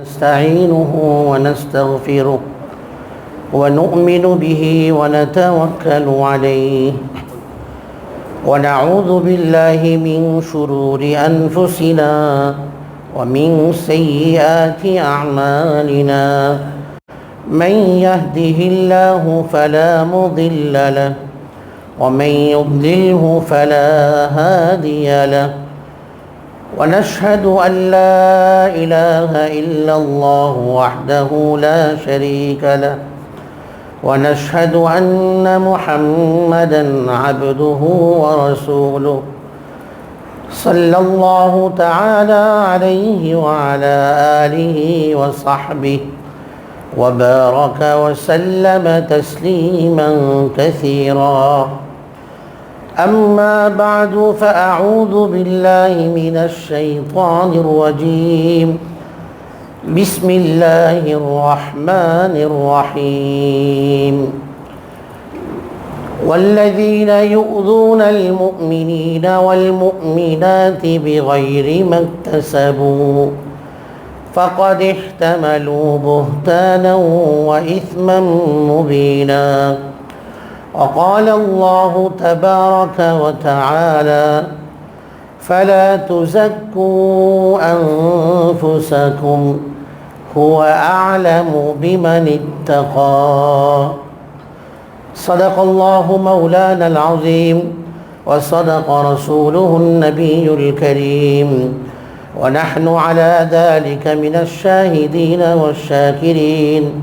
نستعينه ونستغفره ونؤمن به ونتوكل عليه ونعوذ بالله من شرور أنفسنا ومن سيئات أعمالنا. من يهده الله فلا مضل له ومن يضلله فلا هادي له. ونشهد أن لا إله إلا الله وحده لا شريك له. ونشهد أن محمدا عبده ورسوله. صلى الله تعالى عليه وعلى آله وصحبه وبارك وسلم تسليما كثيرا. أما بعد فأعوذ بالله من الشيطان الرجيم. بسم الله الرحمن الرحيم. والذين يؤذون المؤمنين والمؤمنات بغير ما اكتسبوا فقد احتملوا بهتانا وإثما مبينا. وقال الله تبارك وتعالى فلا تزكوا أنفسكم هو أعلم بمن اتقى. صدق الله مولانا العظيم وصدق رسوله النبي الكريم. ونحن على ذلك من الشاهدين والشاكرين.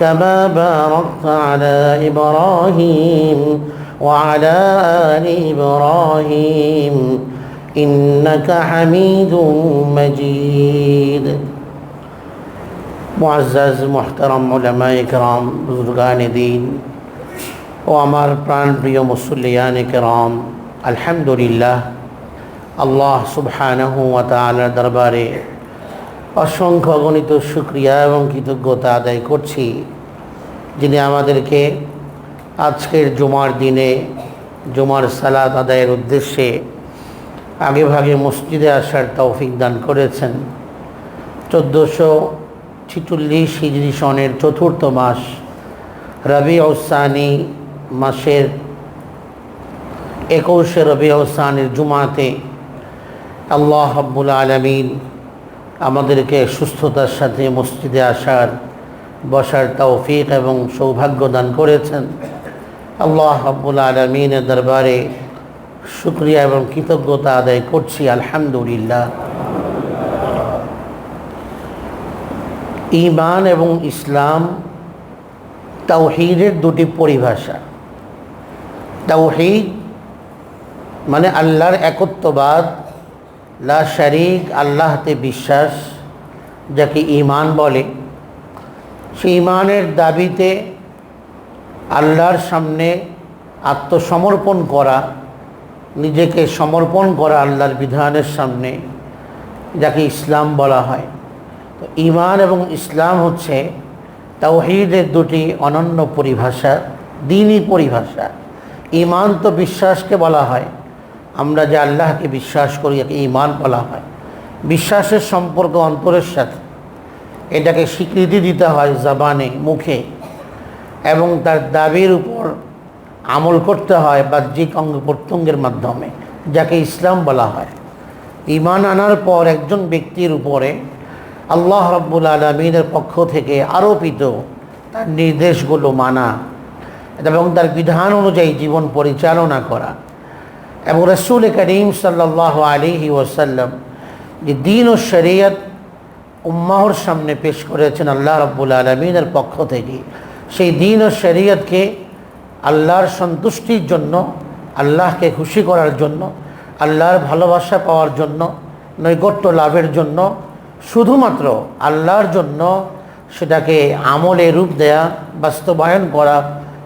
كما باركت على إبراهيم وعلى آل إبراهيم إنك حميد مجيد معزز محترم علماء کرام بزرگان دین ও আমার প্রাণপ্রিয় মুসল্লিয়ান কেরাম আলহামদুলিল্লাহ আল্লাহ সুবহানাহু ওয়া তাআলার দরবারে অসংখ্য অগণিত সুক্রিয়া এবং কৃতজ্ঞতা আদায় করছি, যিনি আমাদেরকে আজকের জুমার দিনে, জুমার সালাদ আদায়ের উদ্দেশ্যে আগে ভাগে মসজিদে আসার তৌফিক দান করেছেন। চোদ্দোশো ছিচল্লিশ হিজরি সনের চতুর্থ মাস রবি ওসানি মাসের একুশে রবি ওসানির জুমাতে আল্লাহ আব্বুল আলমিন আমাদেরকে সুস্থতার সাথে মসজিদে আসার, বসার তৌফিক এবং সৌভাগ্য দান করেছেন। আল্লাহ আব্বুল আলমিনের দরবারে শুক্রিয়া এবং কৃতজ্ঞতা আদায় করছি, আলহামদুলিল্লাহ। ইমান এবং ইসলাম তাওহিদের দুটি পরিভাষা। তাওহিদ মানে আল্লাহর একত্ববাদ লা শরিক আল্লাহতে বিশ্বাস, যাকে ইমান বলে সেই ইমানের দাবিতে আল্লাহর সামনে আত্মসমর্পণ করা, নিজেকে সমর্পণ করা আল্লাহর বিধানের সামনে, যাকে ইসলাম বলা হয়। তো ইমান এবং ইসলাম হচ্ছে তাওহিদের দুটি অনন্য পরিভাষা দিনই পরিভাষা। ইমান তো বিশ্বাসকে বলা হয় আমরা যে আল্লাহকে বিশ্বাস করি একে ইমান বলা হয়। বিশ্বাসের সম্পর্ক অন্তরের সাথে। এটাকে স্বীকৃতি দিতে হয় জবানে, মুখে। এবং তার দাবির উপর আমল করতে হয় বাহ্যিক অঙ্গ প্রত্যঙ্গের মাধ্যমে, যাকে ইসলাম বলা হয়। ইমান আনার পর একজন ব্যক্তির উপরে আল্লাহ রব্বুল আলমিনের পক্ষ থেকে আরোপিত তার নির্দেশগুলো মানা এবং তার বিধান অনুযায়ী জীবন পরিচালনা করা। এবং রসুল করিম সাল্লাহ আলিহি ওসাল্লাম যে দিন ও শরিয়ত উম্মাহর সামনে পেশ করেছেন আল্লাহ রব্বুল আলমিনের পক্ষ থেকে, সেই দিন ও শরিয়তকে আল্লাহর সন্তুষ্টির জন্য, আল্লাহকে খুশি করার জন্য, আল্লাহর ভালোবাসা পাওয়ার জন্য, নৈকট্য লাভের জন্য, শুধুমাত্র আল্লাহর জন্য সেটাকে আমলে রূপ দেয়া, বাস্তবায়ন করা,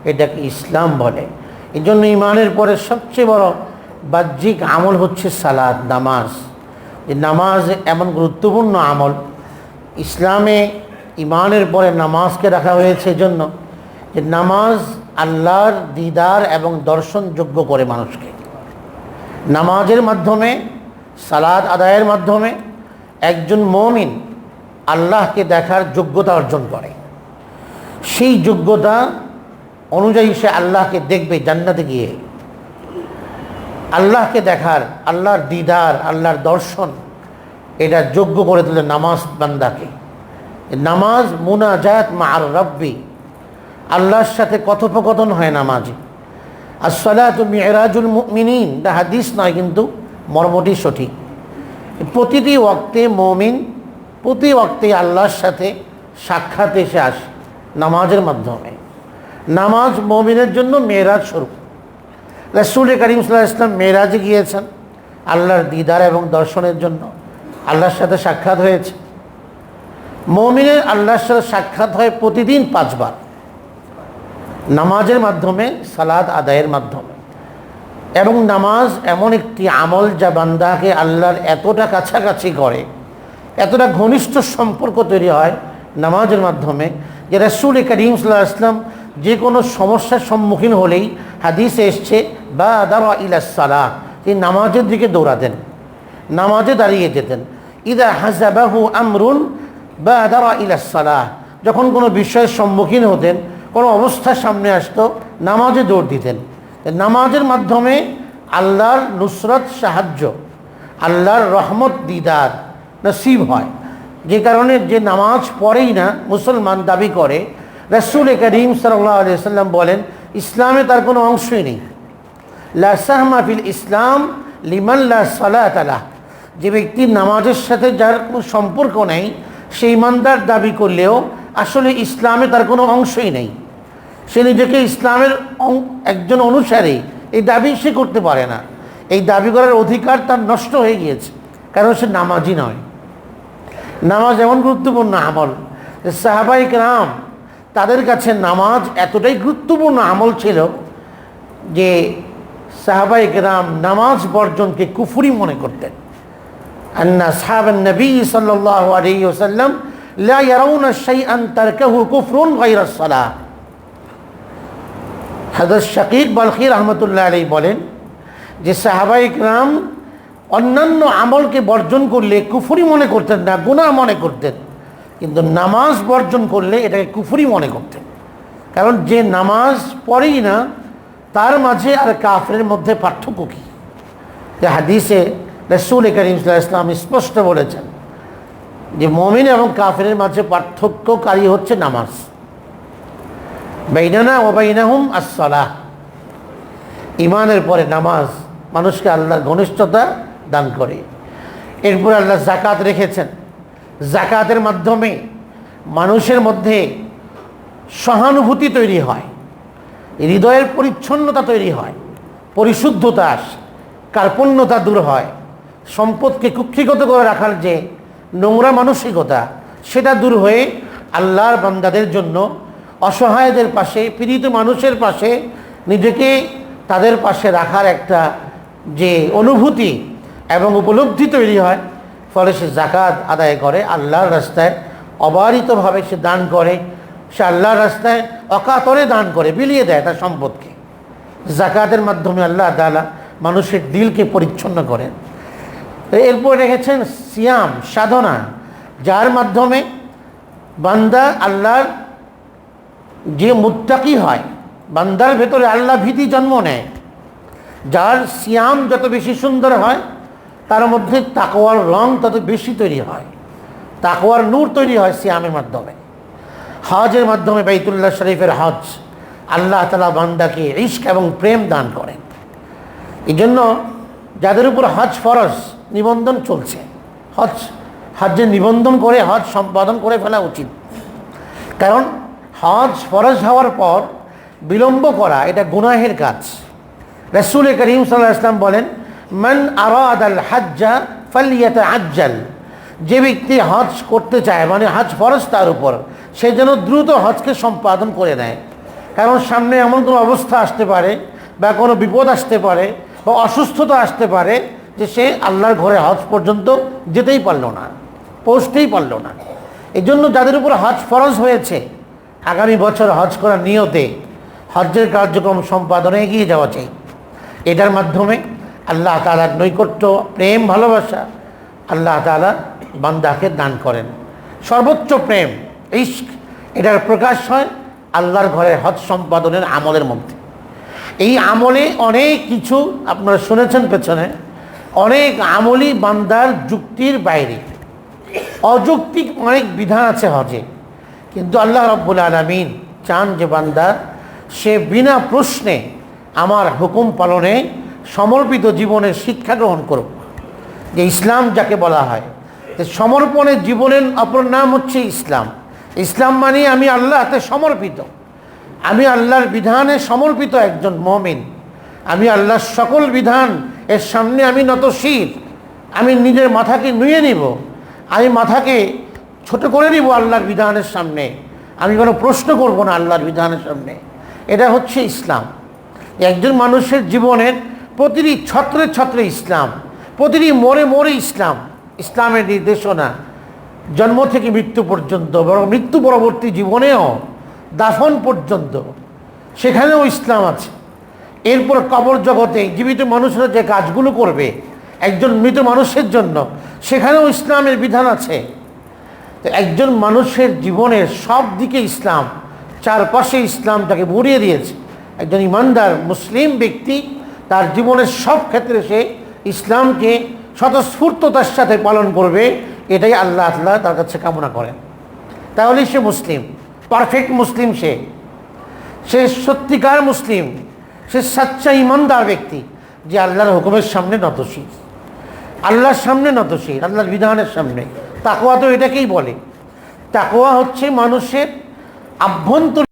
এটাকে ইসলাম বলে। এই জন্য ইমানের পরে সবচেয়ে বড় বাহ্যিক আমল হচ্ছে সালাদ নামাজ। নামাজ এমন গুরুত্বপূর্ণ আমল। ইসলামে ইমানের পরে নামাজকে রাখা হয়েছে এজন্য যে নামাজ আল্লাহর দিদার এবং দর্শন যোগ্য করে মানুষকে। নামাজের মাধ্যমে সালাদ আদায়ের মাধ্যমে একজন মমিন আল্লাহকে দেখার যোগ্যতা অর্জন করে। সেই যোগ্যতা অনুযায়ী সে আল্লাহকে দেখবে জান্নাতে গিয়ে। আল্লাহকে দেখার, আল্লাহর দিদার, আল্লাহর দর্শন, এটা যোগ্য করে তোলে নামাজ বান্দাকে। নামাজ মুনাজাত মা আর রব্বি। আল্লাহর সাথে কথোপকথন হয় নামাজে। আসসালাত মেয়েরাজুল মিনিন এটা হাদিস নয় কিন্তু মর্মটি সঠিক। প্রতিটি ওক্তে মমিন, প্রতি ওক্তে আল্লাহর সাথে সাক্ষাৎ এসে আসে নামাজের মাধ্যমে। নামাজ মমিনের জন্য মেয়েরাজ স্বরূপ। রসুল করিম সাল্লাহ ইসলাম মেয়েরাজে গিয়েছেন আল্লাহর দিদার এবং দর্শনের জন্য। আল্লাহর সাথে সাক্ষাৎ হয়েছে। মমিনের আল্লাহর সাথে সাক্ষাৎ হয় প্রতিদিন পাঁচবার। নামাজের মাধ্যমে সালাদ আদায়ের মাধ্যমে। এবং নামাজ এমন একটি আমল যা বান্দাকে আল্লাহর এতটা কাছাকাছি করে, এতটা ঘনিষ্ঠ সম্পর্ক তৈরি হয় নামাজের মাধ্যমে যে রসুল করিম সাল্লাহ আসলাম যে কোনো সমস্যার সম্মুখীন হলেই হাদিসে এসছে, বা আদারা ইলাসালাহ তিনি নামাজের দিকে দৌড়াতেন, নামাজে দাঁড়িয়ে যেতেন। ইদা হাজাবাহু আমরুন বা আদারা ইলাসালাহ যখন কোনো বিষয়ের সম্মুখীন হতেন, কোনো অবস্থার সামনে আসতো, নামাজে দৌড় দিতেন। নামাজের মাধ্যমে আল্লাহর নুসরত সাহায্য, আল্লাহর রহমত দিদার, নসিব হয়। যে কারণে যে নামাজ পড়েই না মুসলমান দাবি করে রসুল করিম সাল্লাম বলেন, ইসলামে তার কোনো অংশই নেই। লাসাহমা ফিল ইসলাম লিমাল্লা সালাত আলাহ যে ব্যক্তি নামাজের সাথে যার কোনো সম্পর্ক নেই সেই ইমানদার দাবি করলেও আসলে ইসলামে তার কোনো অংশই নেই। সে নিজেকে ইসলামের একজন অনুসারী, এই দাবি সে করতে পারে না। এই দাবি করার অধিকার তার নষ্ট হয়ে গিয়েছে, কারণ সে নামাজই নয়। নামাজ এমন গুরুত্বপূর্ণ আমল সাহাবাইক রাম তাদের কাছে নামাজ এতটাই গুরুত্বপূর্ণ আমল ছিল যে সাহাবাইক রাম নামাজ বর্জনকে কুফুরি মনে করতেন। আন্না সাহাবান নবী আলী ওসাল্লাম বলেন যে সাহাবাইক অন্যান্য আমলকে বর্জন করলে কুফুরি মনে করতেন না গুণা মনে করতেন। কিন্তু নামাজ বর্জন করলে এটাকে কুফুরি মনে করতেন কারণ যে নামাজ পড়েই না, তার মাঝে আর কাফরের মধ্যে পার্থক্য কী? যে হাদিসে রসুল করিম ইসলাম স্পষ্ট বলেছেন যে মমিন এবং কাফের মাঝে পার্থক্যকারী হচ্ছে নামাজ। বেইনানা ও বেইনাহুম আসলাহ ইমানের পরে নামাজ মানুষকে আল্লাহর ঘনিষ্ঠতা দান করে। এরপর আল্লাহ জাকাত রেখেছেন। জাকাতের মাধ্যমে মানুষের মধ্যে সহানুভূতি তৈরি হয়, হৃদয়ের পরিচ্ছন্নতা তৈরি হয়, পরিশুদ্ধতা কার্পণ্যতা দূর হয়, সম্পদকে কুক্ষিগত করে রাখার যে নোংরা মানসিকতা, সেটা দূর হয়ে আল্লাহর বান্দাদের জন্য, অসহায়দের পাশে, পীড়িত মানুষের পাশে, নিজেকে তাদের পাশে রাখার একটা যে অনুভূতি এবং উপলব্ধি তৈরি হয় ফলে সে জাকাত আদায় করে, আল্লাহর রাস্তায় অবারিতভাবে সে দান করে, সে আল্লাহর রাস্তায় অকাতরে দান করে, বিলিয়ে দেয় তার সম্পদকে। জাকাতের মাধ্যমে আল্লাহ তালা মানুষের দিলকে পরিচ্ছন্ন করেন এরপর রেখেছেন সিয়াম, সাধনা, যার মাধ্যমে বান্দা আল্লাহর যে মুত্তাকি হয়, বান্দার ভেতরে আল্লাহ ভীতি জন্ম নেয়। যার সিয়াম যত বেশি সুন্দর হয় তার মধ্যে তাকওয়ার রং তত বেশি তৈরি হয়। তাকওয়ার নূর তৈরি হয় সিয়ামের মাধ্যমে। হজের মাধ্যমে বাইতুল্লাহ শরীফের হজ আল্লাহ তালা বান্দাকে ইস্ক এবং প্রেম দান করেন। এই জন্য যাদের উপর হজ ফরজ নিবন্ধন চলছে, হজ, হজের নিবন্ধন করে হজ সম্পাদন করে ফেলা উচিত। কারণ হজ ফরজ হওয়ার পর বিলম্ব করা এটা গুনাহের কাজ। রসুল করিম সাল্লাহ ইসলাম বলেন মান আরাদ আল হাজ্জা ফালিয়াত আজ্জাল যে ব্যক্তি হজ করতে চায় মানে হজ ফরজ তার উপর, সে যেন দ্রুত হজকে সম্পাদন করে নেয়। কারণ সামনে এমন কোনো অবস্থা আসতে পারে বা কোনো বিপদ আসতে পারে বা অসুস্থতা আসতে পারে যে সে আল্লাহর ঘরে হজ পর্যন্ত যেতেই পারল না, পৌঁছতেই পারল না। এই জন্য যাদের উপর হজ ফরজ হয়েছে, আগামী বছর হজ করার নিয়তে হজ্জের কার্যক্রম সম্পাদনে এগিয়ে যাওয়া চাই। এটার মাধ্যমে আল্লাহ তালার নৈকট্য, প্রেম, ভালোবাসা আল্লাহ তালা বান্দাকে দান করেন। সর্বোচ্চ প্রেম ইস্ক এটার প্রকাশ হয় আল্লাহর ঘরে হজ সম্পাদনের আমলের মধ্যে। এই আমলে অনেক কিছু আপনারা শুনেছেন পেছনে, অনেক আমলি বান্দার যুক্তির বাইরে। অযৌক্তিক অনেক বিধান আছে হজে, কিন্তু আল্লাহ রব্বুল আলমিন চান যে বান্দা সে বিনা প্রশ্নে আমার হুকুম পালনে সমর্পিত জীবনের শিক্ষা গ্রহণ করুক। যে ইসলাম যাকে বলা হয় সমর্পণের জীবনের অপর নাম হচ্ছে ইসলাম। ইসলাম মানে আমি আল্লাহ হাতে সমর্পিত। আমি আল্লাহর বিধানে সমর্পিত একজন মমিন। আমি আল্লাহর সকল বিধান, এর সামনে আমি নতশির। আমি নিজের মাথাকে নুয়ে নিব। আমি মাথাকে ছোট করে নিব আল্লাহর বিধানের সামনে। আমি কোনো প্রশ্ন করব না আল্লাহর বিধানের সামনে। এটা হচ্ছে ইসলাম। একজন মানুষের জীবনের প্রতিটি ছত্রে ছত্রে ইসলাম, প্রতিটি মোড়ে মোড়ে ইসলাম, ইসলামের নির্দেশনা, জন্ম থেকে মৃত্যু পর্যন্ত, বরং মৃত্যু পরবর্তী জীবনেও দাফন পর্যন্ত, সেখানেও ইসলাম আছে। এরপর কবর জগতে জীবিত মানুষরা যে কাজগুলো করবে, একজন মৃত মানুষের জন্য সেখানেও ইসলামের বিধান আছে। তো একজন মানুষের জীবনের সব দিকে ইসলাম, চারপাশে ইসলাম তাকে ভরিয়ে দিয়েছে। একজন ইমানদার মুসলিম ব্যক্তি তার জীবনের সব ক্ষেত্রে সে ইসলামকে স্বতঃস্ফূর্ততার সাথে পালন করবে, এটাই আল্লাহ আল্লাহ তার কাছে কামনা করেন। তাহলেই সে মুসলিম পারফেক্ট মুসলিম সে। সে সত্যিকার মুসলিম, সে সাচ্চা ইমানদার ব্যক্তি যে আল্লাহর হুকুমের সামনে নতশীল। আল্লাহর সামনে নতশীল, আল্লাহর বিধানের সামনে। তাকোয়া তো এটাকেই বলে। তাকোয়া হচ্ছে মানুষের আভ্যন্তরীণ